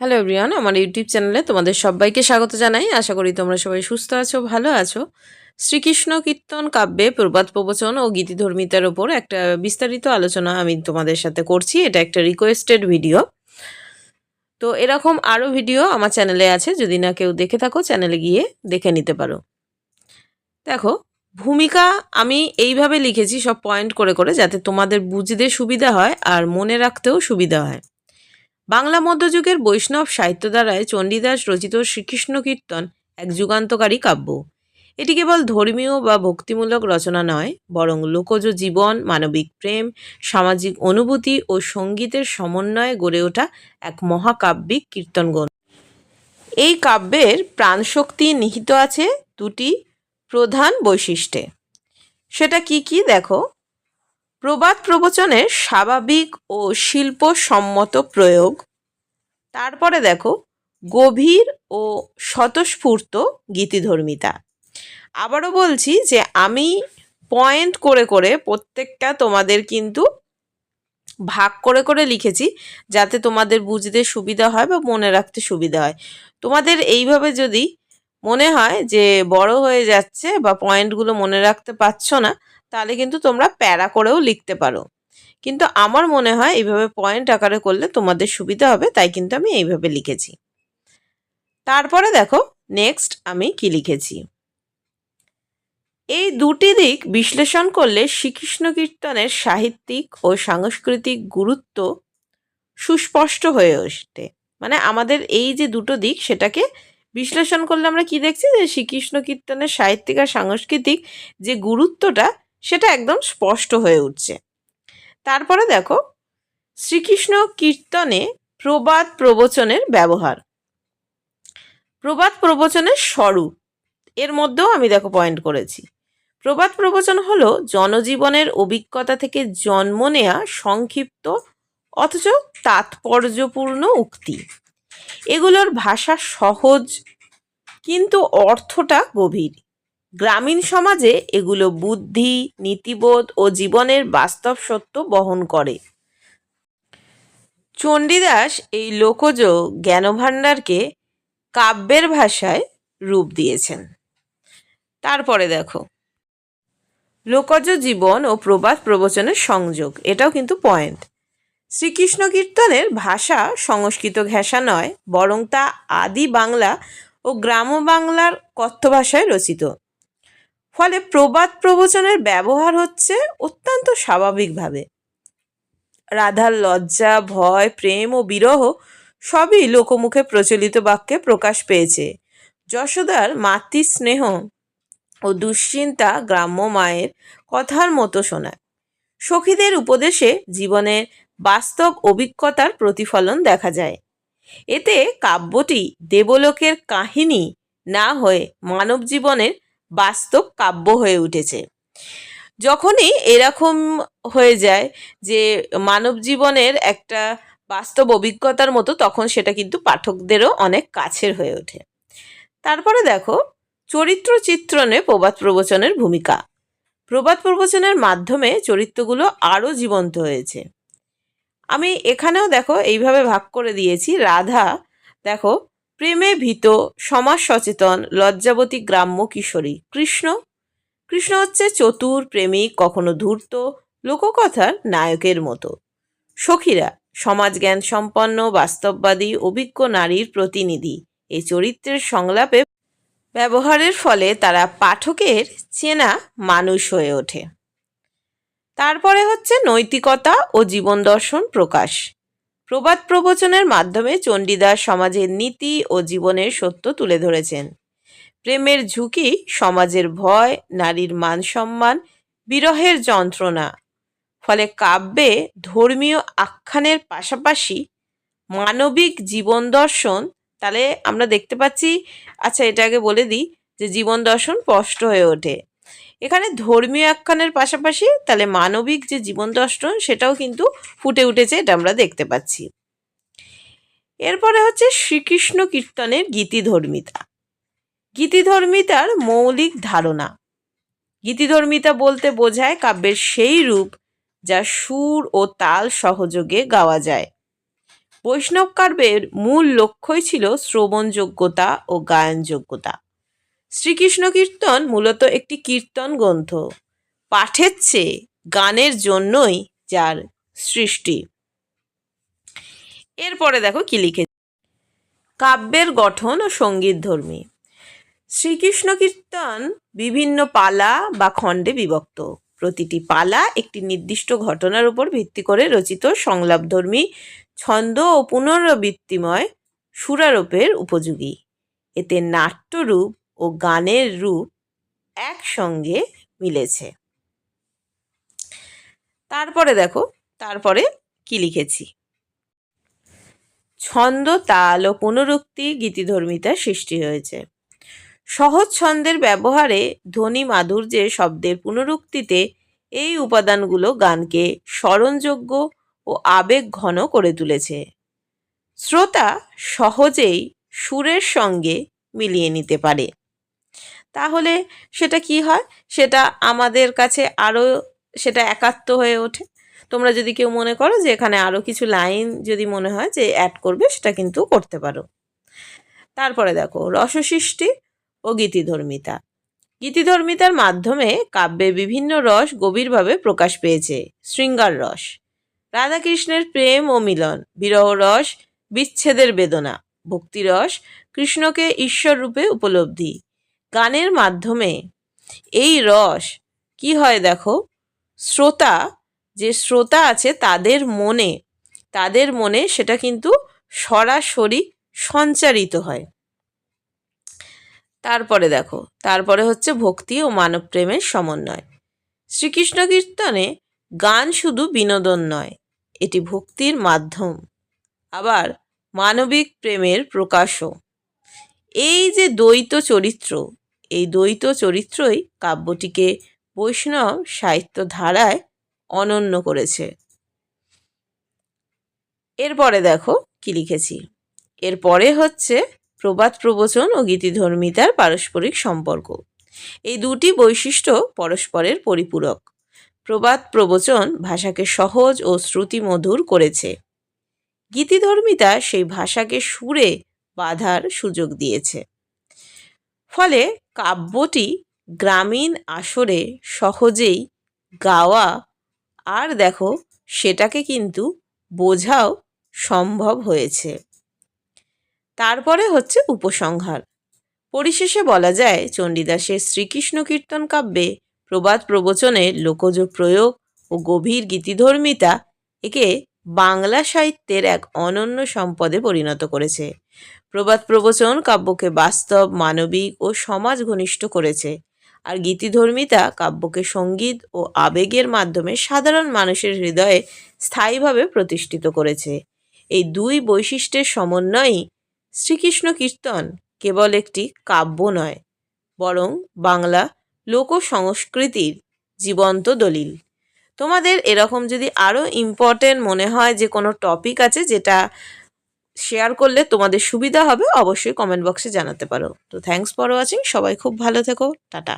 Hello everyone আমার YouTube চ্যানেলে তোমাদের সবাইকে স্বাগত জানাই। আশা করি তোমরা সবাই সুস্থ আছো, ভালো আছো। শ্রীকৃষ্ণ কীর্তন কাব্যে প্রবাদ প্রবচন ও গীতিধর্মিতার ওপর একটা বিস্তারিত আলোচনা আমি তোমাদের সাথে করছি। এটা একটা রিকোয়েস্টেড ভিডিও তো এরকম আরও ভিডিও আমার চ্যানেলে আছে। যদি না কেউ দেখে থাকো চ্যানেলে গিয়ে দেখে নিতে পারো। দেখো, ভূমিকা আমি এইভাবে লিখেছি সব পয়েন্ট করে করে যাতে তোমাদের বুঝতে সুবিধা হয় আর মনে রাখতেও সুবিধা হয়। বাংলা মধ্যযুগের বৈষ্ণব সাহিত্য দ্বারায় চণ্ডীদাস রচিত শ্রীকৃষ্ণ কীর্তন এক যুগান্তকারী কাব্য। এটি কেবল ধর্মীয় বা ভক্তিমূলক রচনা নয়, বরং লোকজ জীবন, মানবিক প্রেম, সামাজিক অনুভূতি ও সঙ্গীতের সমন্বয়ে গড়ে ওঠা এক মহাকাব্যিক কীর্তনগ্রন্থ। এই কাব্যের প্রাণশক্তি নিহিত আছে দুটি প্রধান বৈশিষ্ট্যে। সেটা কি কি দেখো? প্রবাদ প্রবচনের স্বাভাবিক ও শিল্পসম্মত প্রয়োগ। তারপরে দেখো, গভীর ও স্বতঃস্ফূর্ত গীতিধর্মিতা। আবারও বলছি যে আমি পয়েন্ট করে করে প্রত্যেকটা তোমাদের কিন্তু ভাগ করে করে লিখেছি যাতে তোমাদের বুঝতে সুবিধা হয় বা মনে রাখতে সুবিধা হয়। তোমাদের এইভাবে যদি মনে হয় যে বড় হয়ে যাচ্ছে বা পয়েন্টগুলো মনে রাখতে পারছ না, তাহলে কিন্তু তোমরা প্যারা করেও লিখতে পারো। কিন্তু আমার মনে হয় এইভাবে পয়েন্ট আকারে করলে তোমাদের সুবিধা হবে, তাই কিন্তু আমি এইভাবে লিখেছি। তারপরে দেখো নেক্সট আমি কি লিখেছি? এই দুটি দিক বিশ্লেষণ করলে শ্রীকৃষ্ণ কীর্তনের সাহিত্যিক ও সাংস্কৃতিক গুরুত্ব সুস্পষ্ট হয়ে ওঠে। মানে আমাদের এই যে দুটো দিক, সেটাকে বিশ্লেষণ করলে আমরা কি দেখছি? যে শ্রীকৃষ্ণ কীর্তনের সাহিত্যিক আর সাংস্কৃতিক যে গুরুত্বটা, সেটা একদম স্পষ্ট হয়ে উঠছে। তারপরে দেখো, শ্রীকৃষ্ণ কীর্তনে প্রবাদ প্রবচনের ব্যবহার। প্রবাদ প্রবচনের স্বরূপ, এর মধ্যেও আমি দেখো পয়েন্ট করেছি। প্রবাদ প্রবচন হলো জনজীবনের অভিজ্ঞতা থেকে জন্ম নেয়া সংক্ষিপ্ত অথচ তাৎপর্যপূর্ণ উক্তি। এগুলোর ভাষা সহজ, কিন্তু অর্থটা গভীর। গ্রামীণ সমাজে এগুলো বুদ্ধি, নীতিবোধ ও জীবনের বাস্তব সত্য বহন করে। চণ্ডীদাস এই লোকজ জ্ঞানভাণ্ডারকে কাব্যের ভাষায় রূপ দিয়েছেন। তারপরে দেখো। লোকজ জীবন ও প্রবাদ প্রবচনের সংযোগ, এটাও কিন্তু পয়েন্ট শ্রীকৃষ্ণ কীর্তনের ভাষা সংস্কৃত ঘেঁষা নয়, বরং তা আদি বাংলা ও গ্রাম বাংলার কথ্য ভাষায় রচিত। ফলে প্রবাদ প্রবচনের ব্যবহার হচ্ছে অত্যন্ত স্বাভাবিকভাবে। রাধার লজ্জা, ভয়, প্রেম ও বিরহ সবই লোকমুখে প্রচলিত বাক্যে প্রকাশ পেয়েছে। যশোদার মাতৃস্নেহ ও দুশ্চিন্তা গ্রাম্য মায়ের কথার মতো শোনায়। সখীদের উপদেশে জীবনের বাস্তব অভিজ্ঞতার প্রতিফলন দেখা যায়। এতে কাব্যটি দেবলোকের কাহিনী না হয়ে মানব জীবনের বাস্তব কাব্য হয়ে উঠেছে। যখনই এরকম হয়ে যায় যে মানব জীবনের একটা বাস্তব অভিজ্ঞতার মতো, তখন সেটা কিন্তু পাঠকদেরও অনেক কাছের হয়ে ওঠে। তারপরে দেখো চরিত্র চিত্রণে প্রবাদ প্রবচনের ভূমিকা। প্রবাদ প্রবচনের মাধ্যমে চরিত্রগুলো আরও জীবন্ত হয়েছে। আমি এখানেও দেখো এইভাবে ভাগ করে দিয়েছি। রাধা, দেখো, প্রেমে ভীত, সমাজ সচেতন, লজ্জাবতী গ্রাম্য কিশোরী। কৃষ্ণ কৃষ্ণ হচ্ছে চতুর, প্রেমিক, কখনো ধূর্ত, লোককথার নায়কের মতো। সখীরা, সমাজজ্ঞান সম্পন্ন, বাস্তববাদী, অভিজ্ঞ নারীর প্রতিনিধি। এই চরিত্রের সংলাপে ব্যবহারের ফলে তারা পাঠকের চেনা মানুষ হয়ে ওঠে। তারপরে হচ্ছে নৈতিকতা ও জীবন দর্শন প্রকাশ। প্রবাদ প্রবচনের মাধ্যমে চণ্ডীদাস সমাজের নীতি ও জীবনের সত্য তুলে ধরেছেন। প্রেমের ঝুঁকি, সমাজের ভয়, নারীর মান সম্মান, বিরহের যন্ত্রণা, ফলে কাব্যে ধর্মীয় আখ্যানের পাশাপাশি মানবিক জীবন দর্শন, তাহলে আমরা দেখতে পাচ্ছি আচ্ছা এটা আগে বলে দিই যে জীবন দর্শন স্পষ্ট হয়ে ওঠে। এখানে ধর্মীয় আখ্যানের পাশাপাশি তাহলে মানবিক যে জীবন দর্শন সেটাও কিন্তু ফুটে উঠেছে, এটা আমরা দেখতে পাচ্ছি। এরপরে হচ্ছে শ্রীকৃষ্ণ কীর্তনের গীতিধর্মিতা। গীতিধর্মিতার মৌলিক ধারণা। গীতিধর্মিতা বলতে বোঝায় কাব্যের সেই রূপ যা সুর ও তাল সহযোগে গাওয়া যায়। বৈষ্ণব কাব্যের মূল লক্ষ্যই ছিল শ্রবণযোগ্যতা ও গায়নযোগ্যতা। শ্রীকৃষ্ণ কীর্তন মূলত একটি কীর্তন গ্রন্থ। পাঠের চেয়ে গানের জন্যই যার সৃষ্টি। এরপরে দেখো কি লিখে। কাব্যের গঠন ও সংগীত ধর্মী। শ্রীকৃষ্ণ কীর্তন বিভিন্ন পালা বা খণ্ডে বিভক্ত। প্রতিটি পালা একটি নির্দিষ্ট ঘটনার উপর ভিত্তি করে রচিত সংলাপধর্মী, ছন্দ ও পুনরাবৃত্তিময় সুরারোপের উপযোগী। এতে নাট্যরূপ ও গানের রূপ একসঙ্গে মিলেছে। তারপরে দেখো, তারপরে কি লিখেছি? ছন্দ, তাল ও পুনরুক্তি গীতিধর্মিতা সৃষ্টি হয়েছে। সহজ ছন্দের ব্যবহারে ধ্বনি মাধুর্যে শব্দের পুনরুক্তিতে এই উপাদানগুলো গানকে স্মরণযোগ্য ও আবেগ ঘন করে তুলেছে। শ্রোতা সহজেই সুরের সঙ্গে মিলিয়ে নিতে পারে। তাহলে সেটা কি হয়? সেটা আমাদের কাছে আরও সেটা একাত্ম হয়ে ওঠে। তোমরা যদি কেউ মনে করো যে এখানে আরও কিছু লাইন যদি মনে হয় যে অ্যাড করবে, সেটা কিন্তু করতে পারো। তারপরে দেখো, রসসৃষ্টি ও গীতিধর্মিতা। গীতিধর্মিতার মাধ্যমে কাব্যে বিভিন্ন রস গভীরভাবে প্রকাশ পেয়েছে। শৃঙ্গার রস, রাধাকৃষ্ণের প্রেম ও মিলন, বিরহ রস, বিচ্ছেদের বেদনা ভক্তিরস কৃষ্ণকে ঈশ্বর রূপে উপলব্ধি। গানের মাধ্যমে এই রস কি হয় দেখো? শ্রোতা, যে শ্রোতা আছে তাদের মনে তাদের মনে সেটা কিন্তু সরাসরি সঞ্চারিত হয়। তারপরে দেখো, তারপরে হচ্ছে ভক্তি ও মানব প্রেমের সমন্বয়। শ্রীকৃষ্ণ কীর্তনে গান শুধু বিনোদন নয়, এটি ভক্তির মাধ্যম। আবার মানবিক প্রেমের প্রকাশও। এই যে দ্বৈত চরিত্র এই দ্বৈত চরিত্রই কাব্যটিকে বৈষ্ণব সাহিত্য ধারায় অনন্য করেছে। এরপরে দেখো কি লিখেছি। এরপরে হচ্ছে প্রবাদ প্রবচন ও গীতিধর্মিতার পারস্পরিক সম্পর্ক। এই দুটি বৈশিষ্ট্য পরস্পরের পরিপূরক। প্রবাদ প্রবচন ভাষাকে সহজ ও শ্রুতিমধুর করেছে। গীতিধর্মিতা সেই ভাষাকে সুরে বাঁধার সুযোগ দিয়েছে। ফলে কাব্যটি গ্রামীণ আসরে সহজেই গাওয়া। আর দেখো, সেটাকে কিন্তু বোঝাও সম্ভব হয়েছে। তারপরে হচ্ছে উপসংহার। পরিশেষে বলা যায়, চণ্ডীদাসের শ্রীকৃষ্ণ কীর্তন কাব্যে প্রবাদ প্রবচনে লোকজ প্রয়োগ ও গভীর গীতিধর্মিতা একে বাংলা সাহিত্যের এক অনন্য সম্পদে পরিণত করেছে। প্রবাদ প্রবচন কাব্যকে বাস্তব, মানবিক ও সমাজ ঘনিষ্ঠ করেছে। আর গীতিধর্মিতা কাব্যকে সংগীত ও আবেগের মাধ্যমে সাধারণ মানুষের হৃদয়ে স্থায়ীভাবে প্রতিষ্ঠিত করেছে। এই দুই বৈশিষ্ট্যের সমন্বয়ই শ্রীকৃষ্ণ কীর্তন কেবল একটি কাব্য নয়, বরং বাংলা লোক সংস্কৃতির জীবন্ত দলিল। তোমাদের এরকম যদি আরও ইম্পর্টেন্ট মনে হয় যে কোনো টপিক আছে যেটা শেয়ার করলে তোমাদের সুবিধা হবে, অবশ্যই কমেন্ট বক্সে জানাতে পারো। তো থ্যাংকস ফর ওয়াচিং সবাই খুব ভালো থেকো, টাটা।